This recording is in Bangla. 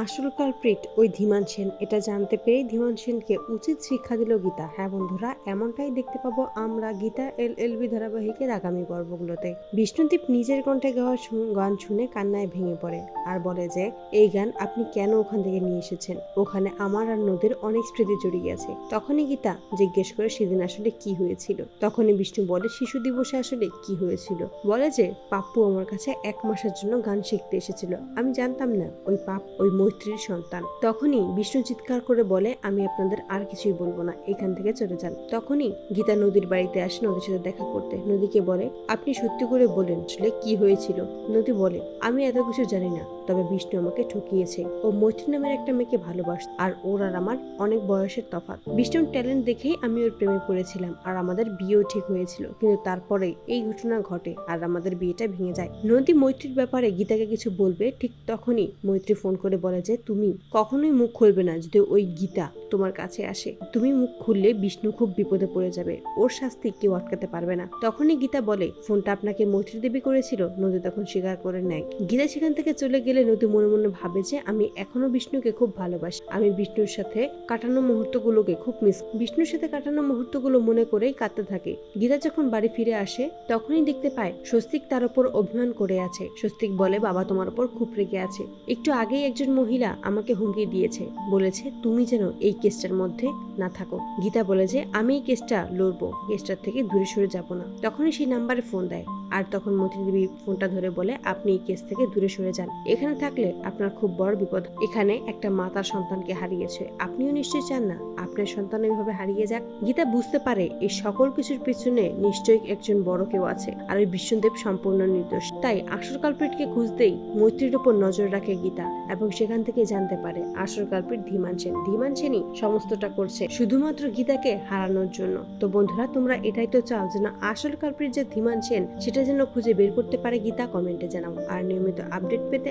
আসল কালপ্রিট ওই ধীমান সেন। এটা জানতে পেরে ধীমান সেনকে উচিত শিক্ষা দিল গীতা। হ্যাঁ বন্ধুরা, এমনটাই দেখতে পাবো আমরা গীতা এল এল বি ধারাবাহিকের আগামী পর্বগুলোতে। বিষ্ণুদীপ নিজের কণ্ঠে গাওয়া গান শুনে কান্নায় ভেঙে পড়ে আর বলে যে, এই গান আপনি কেন ওখান থেকে নিয়ে এসেছেন? ওখানে আমার আর নদীর অনেক স্মৃতি জড়িয়ে আছে। তখনই গীতা জিজ্ঞেস করে, সেদিন আসলে কি হয়েছিল? তখনই বিষ্ণু বলে, শিশু দিবসে আসলে কি হয়েছিল? বলে যে, পাপ্পু আমার কাছে এক মাসের জন্য গান শিখতে এসেছিল। আমি জানতাম না, ওই পাপ, ওই মৈত্রীর সন্তান। তখনই বিষ্ণু চিৎকার করে বলে, আমি আপনাদের আর কিছুই বলব না, এখান থেকে চলে যান। তখনই গীতা নদীর বাড়িতে আসে নদীর সাথে দেখা করতে। নদীকে বলে, আপনি সত্যি করে বলেন আসলে কি হয়েছিল? নদী বলে, আমি এত কিছু জানি না। তবে বিষ্ণু আমাকে ঠকিয়েছে। ও মৈত্রী নামের একটা মেয়েকে ভালোবাস আর ওর আর আমার অনেক বয়সের তফাৎ। বিষ্ণুর ট্যালেন্ট দেখেই আমি ওর প্রেমে পড়েছিলাম, আর আমাদের বিয়েও ঠিক হয়েছিল। কিন্তু তারপরে এই ঘটনা ঘটে, আর আমাদের বিয়েটা ভেঙে যায়। নদী মৈত্রীর ব্যাপারে গীতাকে কিছু বলবে, ঠিক তখনই মৈত্রী ফোন করে বলে যে, তুমি কখনোই মুখ খুলবে না যদি ওই গীতা তোমার কাছে আসে। তুমি মুখ খুললে বিষ্ণু খুব বিপদে পড়ে যাবে, ওর শাস্তি কেউ আটকাতে পারবে না। তখনই গীতা বলে, ফোনটা আপনাকে মৈত্রী দেবী করেছিল নদী তখন স্বীকার করে নেয়। গীতা সেখান থেকে চলে গেলে নদী মনে মনে ভাবে যে আমি এখনও বিষ্ণুকে খুব ভালোবাসি। আমি বিষ্ণুর সাথে কাটানো মুহূর্তগুলোকে খুব মিস বিষ্ণুর সাথে কাটানো মুহূর্তগুলো মনে করেই কাঁদতে থাকে। গীতা যখন বাড়ি ফিরে আসে, তখনই দেখতে পায় স্বস্তিক তার উপর অভিমান করে আছে। স্বস্তিক বলে, বাবা, তোমার উপর খুব রেগে আছে। একটু আগেই একজন মহিলা আমাকে হুমকি দিয়েছে। বলেছে, তুমি যেন এই কেসটার মধ্যে না থাকো। গীতা বলে যে, আমি এই কেসটা লড়বো। কেসটার থেকে দূরে সরে যাব না। তখনই সেই নাম্বারে ফোন দেয়। আর তখন মতি দেবী ফোনটা ধরে বলে, আপনি এই কেস থেকে দূরে সরে যান। এখানে থাকলে আপনার খুব বড় বিপদ। এখানে একটা মাতার সন্তানকে হারিয়েছে। আপনিও নিশ্চয়ই চান না। আপনার সন্তান এভাবে হারিয়ে যাক। গীতা বুঝতে পারে এই সকল কিছুর পিছনে নিশ্চয়ই একজন বড় কেউ আছে আর ওই বিষ্ণুদেব সম্পূর্ণ নির্দোষ। তাই আসল কালপ্রিটকে খুঁজতেই মৈত্রীর উপর নজর রাখে গীতা এবং সেখান থেকে জানতে পারে আসল কালপ্রিট ধীমান সেন। ধীমান সেনই সমস্তটা করছে শুধুমাত্র গীতাকে হারানোর জন্য। তো বন্ধুরা, তোমরা এটাই তো চাও যেন আসল কালপ্রিট যে ধীমান সেন, সেটা যেন খুঁজে বের করতে পারে গীতা, কমেন্টে জানাও। আর নিয়মিত আপডেট পেতে